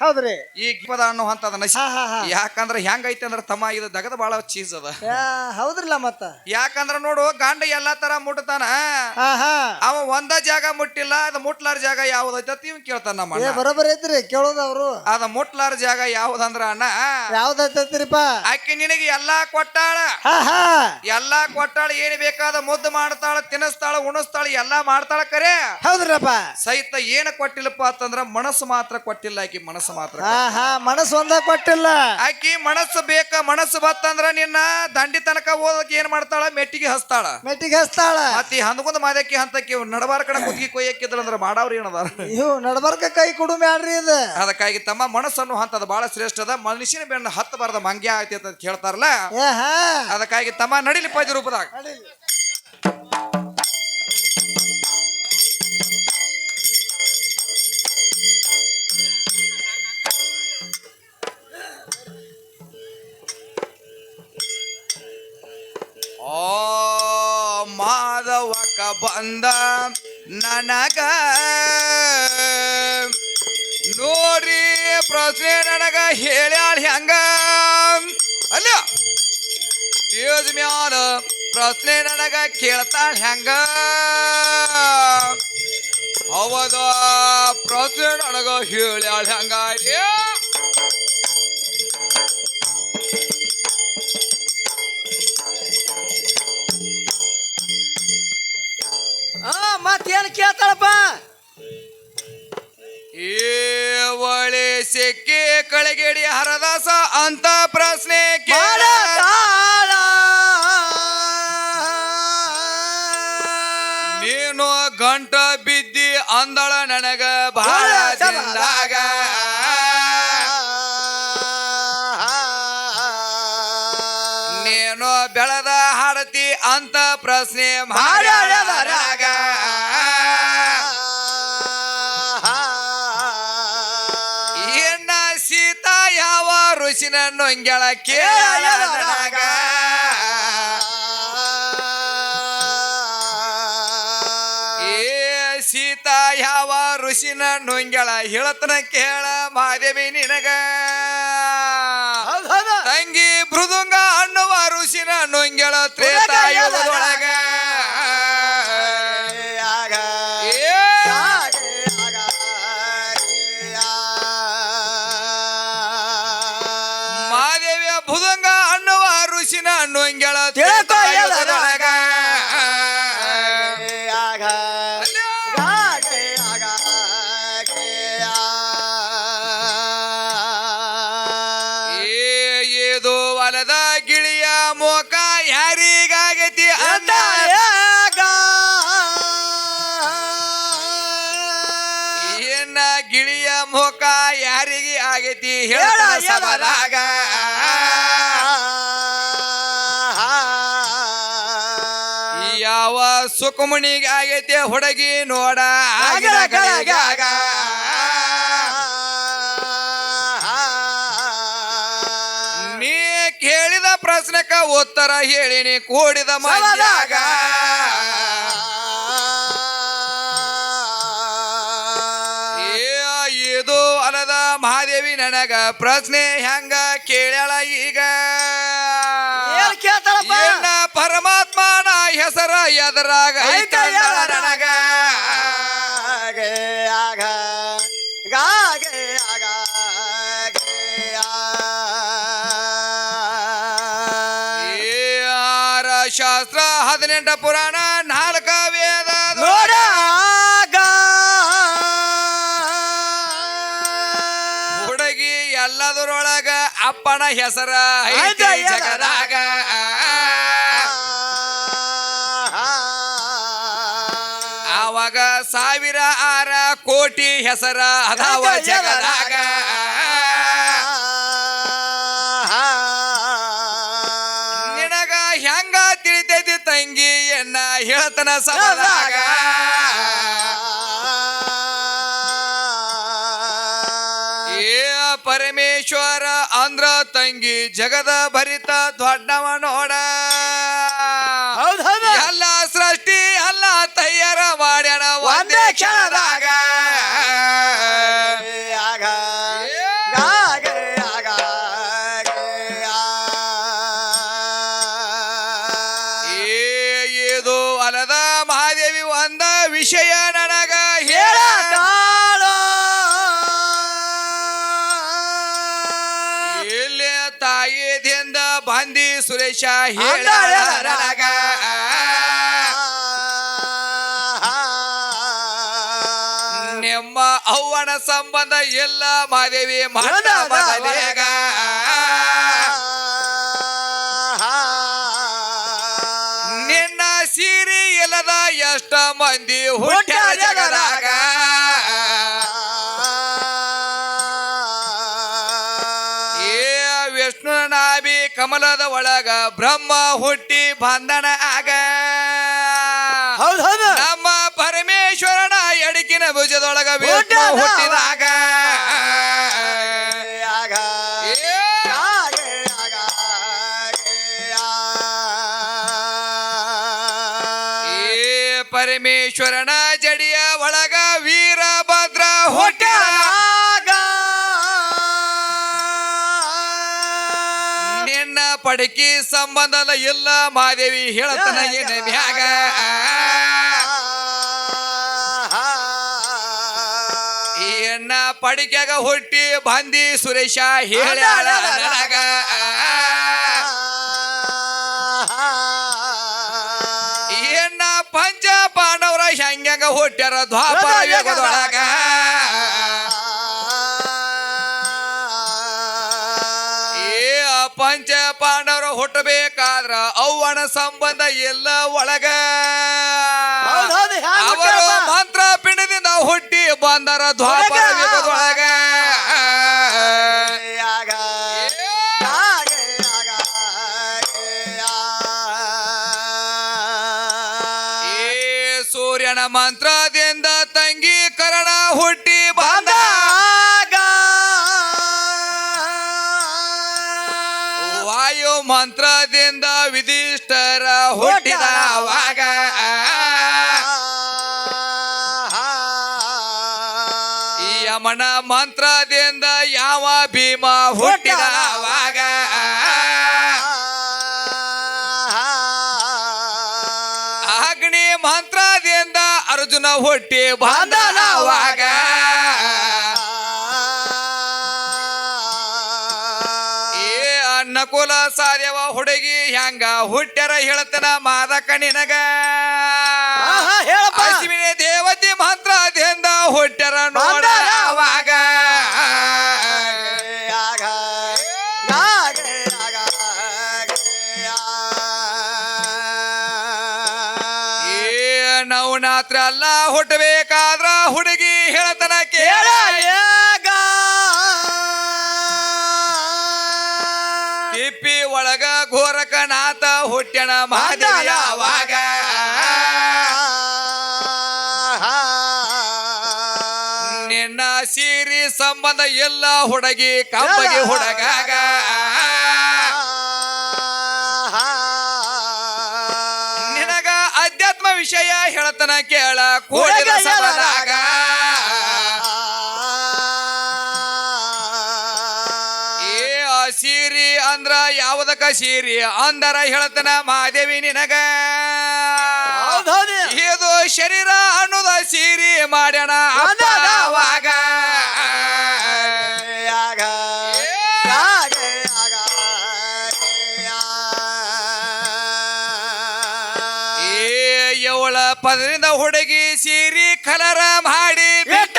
ಹೌದ್ರಿ. ಈ ಗಿಪದ ಅನ್ನೋ ಅಂತದ ನಶಿ ಯಾಕಂದ್ರ ಹೆಂಗೈತಿ ಅಂದ್ರ ತಮ್ಮ ಇದು ದಗದ ಬಾಳ ಚೀಸ್ ಅದ. ಹೌದ್ರಲ್ಲ ಮತ್ತ? ಯಾಕಂದ್ರ ನೋಡು ಗಂಡ ಎಲ್ಲಾ ತರ ಮುಟ್ತಾನ. ಅವ ಒಂದ ಜಾಗ ಮುಟ್ಟಿಲ್ಲ ಅದ ಮುಟ್ಲಾರ ಜಾಗ ಯಾವ್ದೈತಿ ಇವ್ ಕೇಳ್ತಾನ ನಮ್ಮ ಬರೋಬ್ಬರಿ ಐತ್ರಿ ಕೇಳೋದು ಅವ್ರು. ಅದ ಮುಟ್ಲಾರ ಜಾಗ ಯಾವ್ದಂದ್ರ ಅಣ್ಣ. ಯಾವ್ದೈತಿರಿಪ ಆಕಿ ನಿನಗೆ ಎಲ್ಲಾ ಕೊಟ್ಟಾಳ. ಎಲ್ಲಾ ಕೊಟ್ಟಾಳ ಏನ್ ಬೇಕಾದ ಮುದ್ದು ಮಾಡ್ತಾಳ ತಿನ್ನಿಸ್ತಾಳ ಉಣಿಸ್ತಾಳ ಎಲ್ಲಾ ಮಾಡ್ತಾಳ ಕರೆ. ಹೌದ್ರಪ್ಪ. ಸಹಿತ ಏನ್ ಕೊಟ್ಟಿಲ್ಲಪ್ಪ ಅಂತಂದ್ರ ಮನಸ್ಸು ಮಾತ್ರ ಕೊಟ್ಟಿಲ್ಲ. ಆಕಿ ಮನಸ್ಸು ಮಾತ್ರ ಹಾ ಮನಸ್ಸು ಒಂದ ಕೊಟ್ಟಿಲ್ಲ. ಆಕಿ ಮನಸ್ಸು ಬೇಕ ಮನಸ್ಸು ಬತ್ತಂದ್ರ ನಿನ್ನ ದಂಡಿ ತನಕ ಓದಕ್ಕೆ ಏನ್ ಮಾಡ್ತಾಳ? ಮೆಟ್ಟಿಗೆ ಹಸ್ತಾಳ. ಮೆಟ್ಟಿಗೆ ಹಚ್ತಾಳ ಮತ್ತಿ ಹಂದಕೊಂದ್ ಮಾದಕ್ಕೆ ಹಂತಕ್ಕೆ ನಡಬಾರ ಕಡೆ ಕುದ್ಗಿ ಕೊಯ್ಯಕ್ಕಿದ್ರಂದ್ರ ಮಾಡವ್ರಿ ಏನದಾರ? ಇವು ನಡಬಾರ್ಕ ಕೈ ಕುಡು ಆಡ್ರಿ ಇದು. ಅದಕ್ಕಾಗಿ ತಮ್ಮ ಮನಸ್ಸನ್ನು ಹಂತದ ಬಹಳ ಶ್ರೇಷ್ಠ ಅದ. ಮನುಷ್ಯನ ಬೆನ್ನ ಹತ್ತ ಬಾರದ ಮಂಗ್ಯ ಆಯ್ತಿ ಅಂತ ಹೇಳ್ತಾರಲ್ಲ ಅದಕ್ಕಾಗಿ ತಮ್ಮ ನಡಿಲಿಪ್ಪ ಇದು ರೂಪದಾಗ. ಮಾಧವಕ ಬಂದ ನನಗ. ನೋಡ್ರಿ ಪ್ರಶ್ನೆ ನನಗ ಹೇಳ್ಯಾಳ ಹೆಂಗ? ಅಲ್ಲ ಸ್ಟೇಜ್ ಮ್ಯಾಲ ಪ್ರಶ್ನೆ ನನಗ ಕೇಳ್ತಾಳ ಹೆಂಗ? ಹೌದ, ಪ್ರಶ್ನೆ ನನಗ ಹೇಳ್ಯಾಳ ಹೆಂಗ? ಏ ಆ ಮತ್ತೇನು ಕೇಳ್ತಾಳಪ್ಪ? ಏ ಒಳೆ ಸೆಕ್ಕೆ ಕಳಗೇಡಿ ಹರದಾಸ ಅಂತ ಪ್ರಶ್ನೆ ಕೇಳ. ನೀನು ಗಂಟ ಬಿದ್ದಿ ಅಂದಳ ನನಗ ಬಹಳ ಚಂದಾಗ ನೀನು ಬೆಳೆದ ಹಾಡತಿ ಅಂತ ಪ್ರಶ್ನೆ ಮಾಡ್ಯಾಳದರಾಗ ಋಷಿನ ನೊಂಗ್ಯಾಳ ಕೇಳ ಏ ಸೀತಾ ಯಾವ ಋಷಿನ ನೊಂಗ್ಯಾಳ ಹೇಳತನ ಕೇಳ ಮಾದೇವಿ ನಿನಗ ತಂಗಿ ಮೃದುಂಗ ಅನ್ನುವ ಋಷಿನ ನೊಂಗ್ಯಾಳ ತ್ರೇತಾಯುಗದೊಳಗ ಆಗೈತಿ ಹೇಳ್ತಾನ ಹೇಳ, ಹೇಳ. ಸಭಾದಾಗ ಯಾವ ಸುಕುಮಣಿಗೆ ಆಗೈತಿ ಹುಡುಗಿ ನೋಡ. ನೀ ಕೇಳಿದ ಪ್ರಶ್ನೆಕ ಉತ್ತರ ಹೇಳಿನಿ ಕೂಡಿದ ಮಂದ್ಯಾಗ ನನಗ ಪ್ರಶ್ನೆ ಹೆಂಗ ಕೇಳ್ಯಾಳ ಈಗ ಏನ್ ಕೇಳ್ತಾಳಪ್ಪ? ಏನ ಪರಮಾತ್ಮನ ಹೆಸರ ಎದರಾಗ ಐತ ಐತಂದಳ ಹೇಳ. ನನಗ ಏ ಆರ ಶಾಸ್ತ್ರ ಹದಿನೆಂಟ ಪುರಾಣ ನಾಲ್ಕ ಅಪ್ಪನ ಹೆಸರ ಐತಿ. ಜಗದಾಗ ಆವಾಗ ಸಾವಿರ ಆರ ಕೋಟಿ ಹೆಸರ ಅದಾವ. ಜಗದಾಗ ನಿನಗ ಹೆಂಗ ತಿಳಿತೈತಿ ತಂಗಿ ಎನ್ನ ಹೇಳ್ತನ ಸಭದಾಗ ತಂಗಿ ಜಗದ ಭರಿತ ದೊಡ್ಡವ ನೋಡ ಎಲ್ಲ ಸೃಷ್ಟಿ ಅಲ್ಲ ತಯ್ಯಾರ ಮಾಡ್ಯಾರ ಒಂದೇ ಕ್ಷಣದಾಗ. ಏದು ಅಲದ ಮಹಾದೇವಿ ಒಂದ ವಿಷಯ ನನ ಬಂದಿ ಹೇಳಗ ನಿಮ್ಮ ಅವ್ವನ ಸಂಬಂಧ ಎಲ್ಲ ಮಾದೇವಿ ಮಗನೇಗ ನಿನ್ನ ಸೀರೆ ಇಲ್ಲದ ಎಷ್ಟ ಮಂದಿ ಹುಟ್ಟ ಜಗದಾಗ. ಏ ವಿಷ್ಣು ನಾಭಿ ಕಮಲದ ಒಳಗ ಬ್ರಹ್ಮ ಹುಟ್ಟಿ ಬಂಧನ ಆಗ. ಹೌದು ಹೌದು. ನಮ್ಮ ಪರಮೇಶ್ವರನ ಎಡಕಿನ ಭುಜದೊಳಗ ವಿಷ್ಣು. ಹುಟ್ಟಿದಾಗ. ಏ. ಏ ಪರಮೇಶ್ವರನ ಜಡಿಯ ಒಳಗ ವೀರಭದ್ರ ಹುಟ್ಟ್ಯಾನ ಪಡಕಿ ಸಂಬಂಧ ಇಲ್ಲ ಮಾದೇವಿ ಹೇಳತನ ಏನ ಬ್ಯಾಗ ಎಣ್ಣ ಪಡಿಕ್ಯಾಗ ಹುಟ್ಟಿ ಬಂದಿ ಸುರೇಶ ಹೇಳ ಏನ ಪಂಚ ಪಾಂಡವರ ಹೆಂಗ ಹುಟ್ಟ್ಯಾರ ದ್ವಾಪರ ಯುಗದೊಳಗ ಹುಟ್ಟಬೇಕಾದ್ರ ಅವ್ವನ ಸಂಬಂಧ ಎಲ್ಲ ಒಳಗ ಅವರು? ಮಂತ್ರ ಪಿಂಡದಿಂದ ಹುಟ್ಟಿ ಬಂದರ ದ್ವಾಪರ? ಯುಗದೊಳಗ ಏ ಸೂರ್ಯನ ಮಂತ್ರದಿಂದ ತಂಗಿ ಕರಣ ಹುಟ್ಟಿ ಹುಟ್ಟಿದ ಅವಾಗ. ಈ ಯಮನ ಮಂತ್ರದಿಂದ ಯಾವ ಭೀಮ ಹುಟ್ಟಿದ ಅವಾಗ. ಅಗ್ನಿ ಮಂತ್ರದಿಂದ ಅರ್ಜುನ ಹುಟ್ಟಿ ಬಂದ ಅನ್ನಕುಲ ಸಾರ್ಯವ ಹುಡುಗಿ ಹೆಂಗ ಹುಟ್ಟ್ಯಾರ ಹೇಳ್ತನ ಮಾದಕ ನಿನಗ? ಆಹಾ, ಹೇಳಪ್ಪ. ಅಶ್ವಿನಿ ದೇವತೆ ಮಂತ್ರದಿಂದ ಹುಟ್ಟ್ಯಾರ ನೋಡ. ಅವಾಗ. ಏ ನವನಾತ್ರ ಅಲ್ಲ ಹುಟ್ಟಬೇಕಾದ್ರ ಹುಡುಗಿ ಹೇಳ್ತನ ಕೇಳ. ತಿಪ್ಪಿ ಒಳಗ ಗೋರಕನಾಥ ಹುಟ್ಟಣ ಅವಾಗ ನಿನ್ನ ಸೀರಿ ಸಂಬಂಧ ಎಲ್ಲ ಹುಡುಗಿ ಕಂಬಗಿ ಹುಡುಗಾಗ. ನಿನಗ ಅಧ್ಯಾತ್ಮ ವಿಷಯ ಹೇಳ್ತನ ಕೇಳ ಕೂಡಿದ ಹುಡುಗ ಸೀರಿ ಅಂದರ ಹೇಳ್ತನ ಮಹಾದೇವಿ ನಿನಗ ಇದು ಶರೀರ ಅನ್ನೋದ ಸೀರಿ ಮಾಡ್ಯಾಣ ಅವಾಗ ಏ. ಇವಳ ಪದರಿಂದ ಹುಡುಗಿ ಸೀರಿ ಕಲರ ಮಾಡಿ ಬೆಟ್ಟ.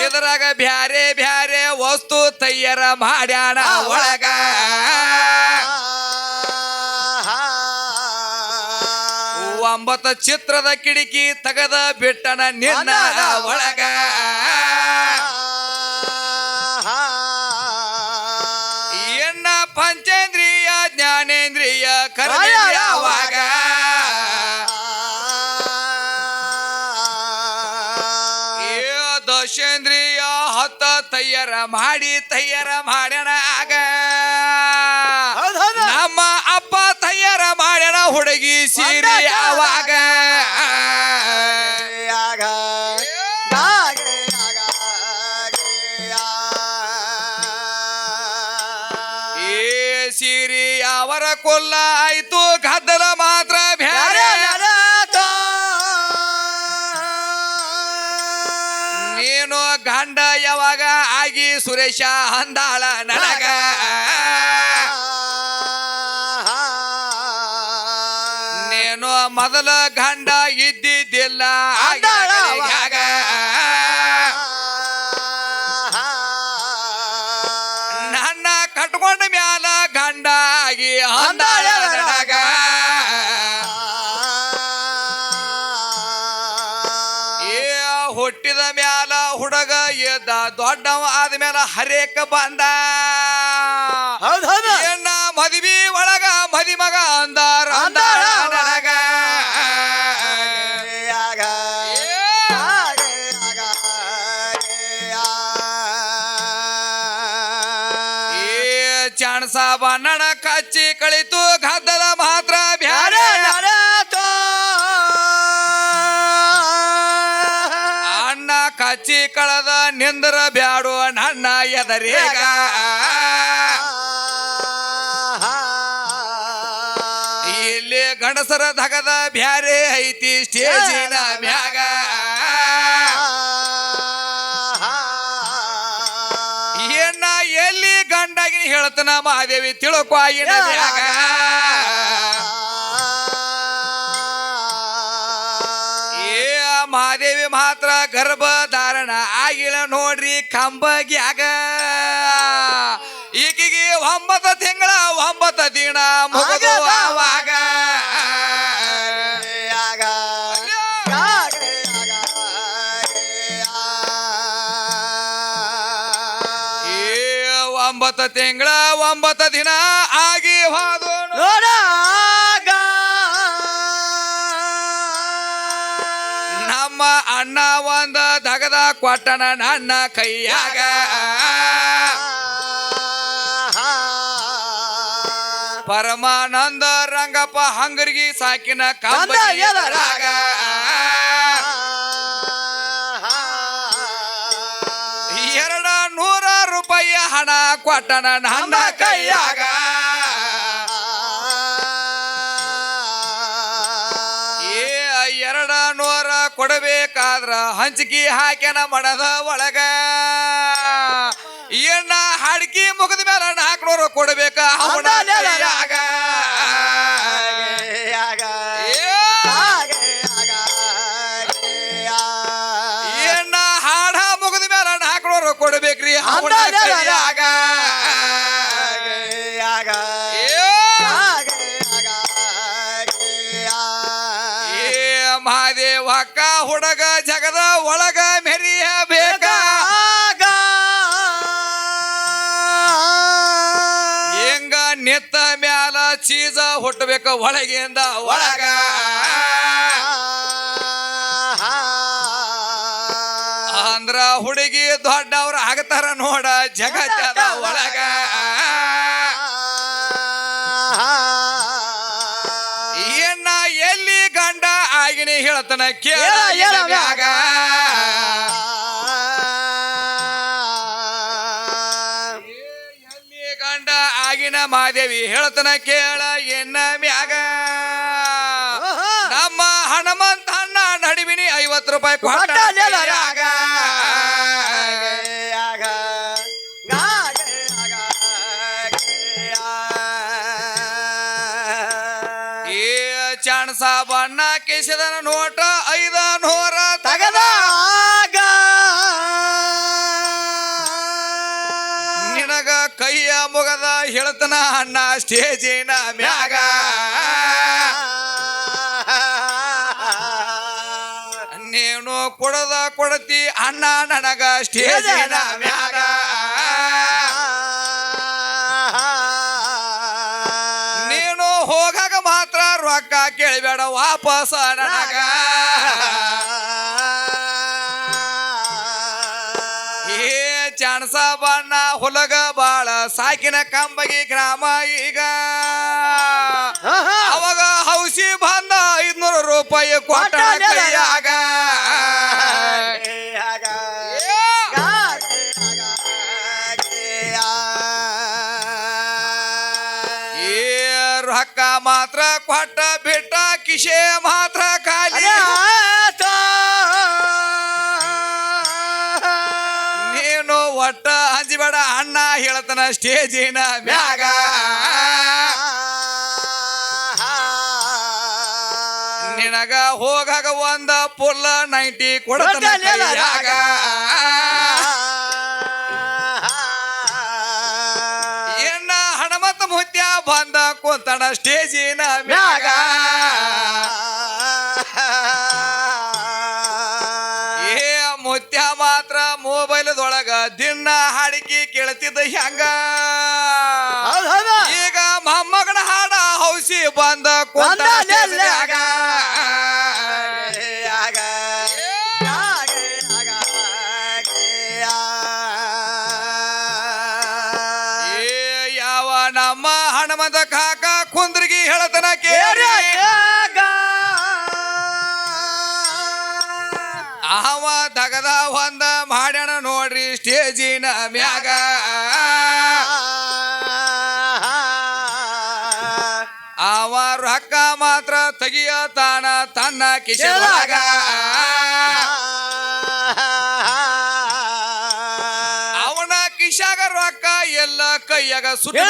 ಇದ್ರಾಗ ಬ್ಯಾರೆ ಬ್ಯಾರೆ ವಸ್ತು ತಯ್ಯರ ಮಾಡ್ಯಾನ ಒಳಗ ಒಂಬತ್ತು ಚಿತ್ರದ ಕಿಡಿಕಿ ತಗದ ಬಿಟ್ಟನ ನಿನ್ನ ಒಳಗ ಎನ್ನ ಪಂಚೇಂದ್ರಿಯ ಹತ್ತ ತಯ್ಯರ ಮಾಡಿ ತಯ್ಯರ ಮಾಡ್ಯಾನ ಆಗ. ನಮ್ಮ ಅಪ್ಪ ತಯ್ಯಾರ ಮಾಡ್ಯಾನ ಹುಡುಗಿ ಸೀರೆ ಸುರೇಶ ಅಂದಾಳ ನನಗ. ನೀನು ಮೊದಲ ಗಂಡ ಇದ್ದಿದ್ದಿಲ್ಲ ನನ್ನ ಕಟ್ಕೊಂಡ ಮ್ಯಾಲ ಗಂಡ ಆಗಿ ಅಂದಾಳ ನನಗ. ಏ ಹುಟ್ಟಿದ ಮ್ಯಾಲ ಹುಡುಗ ಎದ್ದ ದೊಡ್ಡವ ಆದ್ಮೇಲ ಹರೇಕ ಬಂದ. ಏನ ಮದಿವಿ ಒಳಗ ಮದಿ ಮಗ ಅಂದಾರ ನನಗ. ಏ ಚಾಣಸ ಬಣ್ಣನ ನಿಂದ್ರ ಬ್ಯಾಡು ನನ್ನ ಎದರೇಗ ಇಲ್ಲಿ ಗಣಸರ ಧಗದ ಬ್ಯಾರೆ ಐತಿ ಸ್ಟೇಜಿನ ಮ್ಯಾಗ. ಏನ ಎಲ್ಲಿ ಗಂಡಾಗಿ ಹೇಳ್ತನ ಮಹಾದೇವಿ ತಿಳ್ಕೊಯಿನ ಮ್ಯಾಗ. ಏ ಮಹಾದೇವಿ ಮಾತ್ರ ಆಗಿಲ್ಲ ನೋಡ್ರಿ ಕಂಬಗ್ಯಾಗ. ಈಕಿಗೆ ಒಂಬತ್ತು ತಿಂಗಳ ಒಂಬತ್ತು ದಿನ ಮುಗಿದು ಒಂಬತ್ತ ತಿಂಗಳ ಒಂಬತ್ತು ದಿನ ಆಗಿ ಹೋದು ನಮ್ಮ ಅಣ್ಣ ಒಂದ ದಗದ ಕೊಟ್ಟನ ನನ್ನ ಕೈಯಾಗ. ಪರಮಾನಂದ ರಂಗಪ್ಪ ಹಂಗರಿಗೆ ಸಾಕಿನ ಕಾಗ ಎರಡ ನೂರ ರೂಪಾಯಿ ಹಣ ಕೊಟ್ಟನ ನನ್ನ ಕೈಯಾಗ. ಎರಡ ನೂರ ಕೊಡಬೇಕಾದ್ರ ಹಂಚಿಕೆ ಹಾಕ್ಯನ ಮಡದ ಒಳಗ. ಏನ ಹಾಡ್ಕಿ ಮುಗಿದ ಮೇಲೆ ನಾಲ್ಕುನೂರು ಕೊಡಬೇಕ? ಅವನ ಕೈಯಾಗ ಚೀಜ ಹುಟ್ಟಬೇಕ ಒಳಗಿಂದ ಒಳಗ. ಅಂದ್ರ ಹುಡುಗಿ ದೊಡ್ಡವ್ರ ಆಗತಾರ ನೋಡ ಜಗತ್ತದ ಒಳಗ. ಏನ ಎಲ್ಲಿ ಗಂಡ ಆಗಿನಿ ಹೇಳ್ತಾನ ಕೇಳ ಆಗಿನ ಮಾದೇವಿ ಹೇಳತನ ಕೇಳ ಎನ್ನ ಮ್ಯಾಗ? ನಮ್ಮ ಹನುಮಂತ ಅಣ್ಣ ನಡಿವಿನಿ ಐವತ್ತು ರೂಪಾಯಿ ಕೊಟ್ಟಾಗ. ಏ ಚಾಣ ಬಣ್ಣ ಕೇಸದನ ನೋಟ ಹೇಳ್ತನ, ಅಣ್ಣ, ಸ್ಟೇಜಿನ ಮ್ಯಾಗ. ನೀನು ಕೊಡದ ಕೊಡತಿ, ಅಣ್ಣ, ನನಗ ಸ್ಟೇಜಿನ ಮ್ಯಾಗ. ನೀನು ಹೋಗಾಗ ಮಾತ್ರ ರೊಕ್ಕ ಕೇಳಬೇಡ, ವಾಪಸ್ ನನಗ. ಹುಲಗ ಬಾಳ ಸಾಕಿನ ಕಂಬಗಿ ಗ್ರಾಮ ಈಗ. ಅವಾಗ ಹೌಸಿ ಬಂದ ಐದ್ನೂರು ರೂಪಾಯಿ ಕೊಟ್ಟ ಕೈಯಾಗ. ಏ, ರೊಕ್ಕ ಮಾತ್ರ ಕೊಟ್ಟ ಬಿಟ್ಟ ಕಿಶೆ ಮಾತ್ರ ಸ್ಟೇಜಿನ ಮ್ಯಾಗ. ನಿನಗ ಹೋಗಾಗ ಒಂದ ಪುಲ್ಲ ನೈಂಟಿ ಕೊಡತನ ಕೈಯಾಗ. ಎನ್ನ ಹಣಮತ್ತ ಮುತ್ಯ ಬಂದ ಕುಂತಣ ಸ್ಟೇಜಿನ ಮ್ಯಾಗ. ಏ ಮುತ್ಯ ಮಾತ್ರ ಮೊಬೈಲ್ದೊಳಗ ದಿನ ಕೇಳ್ತಿದ್ದ ಹೆಂಗ ಈಗ ಮೊಮ್ಮಗನ ಹಾಡ ಹೌಸಿ ಬಂದ ಯಾವ ನಮ್ಮ ಹಣಮದ ಕಾಕ ಕುಂದ್ರಿಗಿ ಹೇಳತನ ಕೇಳಿ ಒಂದ ಮಾಡ್ಯಾನ ನೋಡ್ರಿ ಸ್ಟೇಜಿನ ಮ್ಯಾಗ. ಅವ ರೊಕ್ಕ ಮಾತ್ರ ತೆಗಿಯತಾನ ತನ್ನ ಕಿಶದಾಗ ಅವನ ಕಿಶಾಗ ರೊಕ್ಕ ಎಲ್ಲ ಕೈಯಾಗ ಸುಟ್ಟು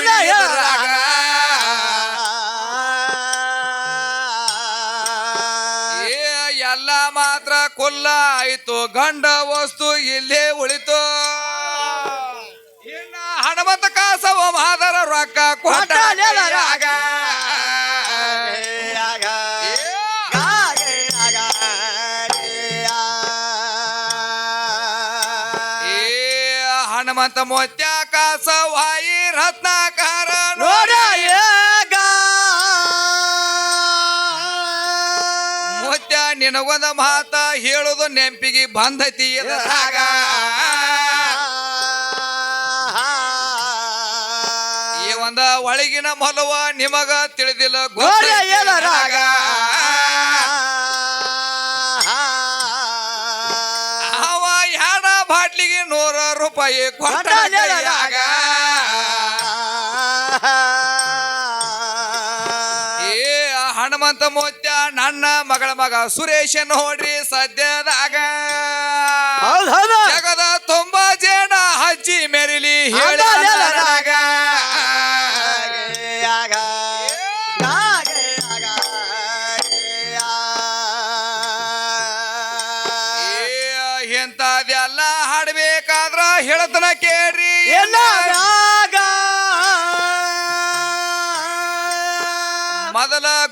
ಎಲ್ಲ ಮಾತ್ರ ಕೊಲ್ಲ ಆಯ್ತು. ಗಂಡ ವಸ್ತು ಇಲ್ಲೇ ಉಳಿತು. ಇನ್ನ ಹನುಮಂತ ಕಾಸವ ಮಾದರ ರೊಕ್ಕ ಕೊಟ್ಟ ಹನುಮಂತ ಮೊತ್ಯ ಕಾಸವಾಯಿ ರತ್ನಾಕಾರ ನಿನಗೊಂದ ಮಾತ ಹೇಳುದು ನೆಂಪಿಗೆ ಬಂದೈತಿ ಎದರಾಗ ಈ ಒಂದ ಒಳಗಿನ ಮಲುವ ನಿಮಗ ತಿಳಿದಿಲ್ಲ ಎದರಾಗ. ಅವ ಯಾರ ಬಾಟ್ಲಿಗೆ ನೂರ ರೂಪಾಯಿ ಕೊಟ್ಟ. ಏ ಹನುಮಂತ ಮೊತ್ಯ ನನ್ನ ಮಗಳ ಮಗ ಸುರೇಶ ನೋಡ್ರಿ ಸದ್ಯದಾಗ. ಜಗದ ತುಂಬಾ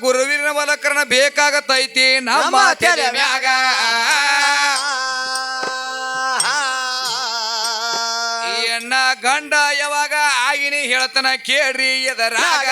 ಗುರುವಿನ ಒಲಕರಣ ಬೇಕಾಗತೈತಿ ನಮ್ಮ ತಲೆ ಮ್ಯಾಗ. ಎಣ್ಣ ಗಂಡ ಯಾವಾಗ ಆಗಿನಿ ಹೇಳ್ತನ ಕೇಳ್ರಿ ಎದರಾಗ.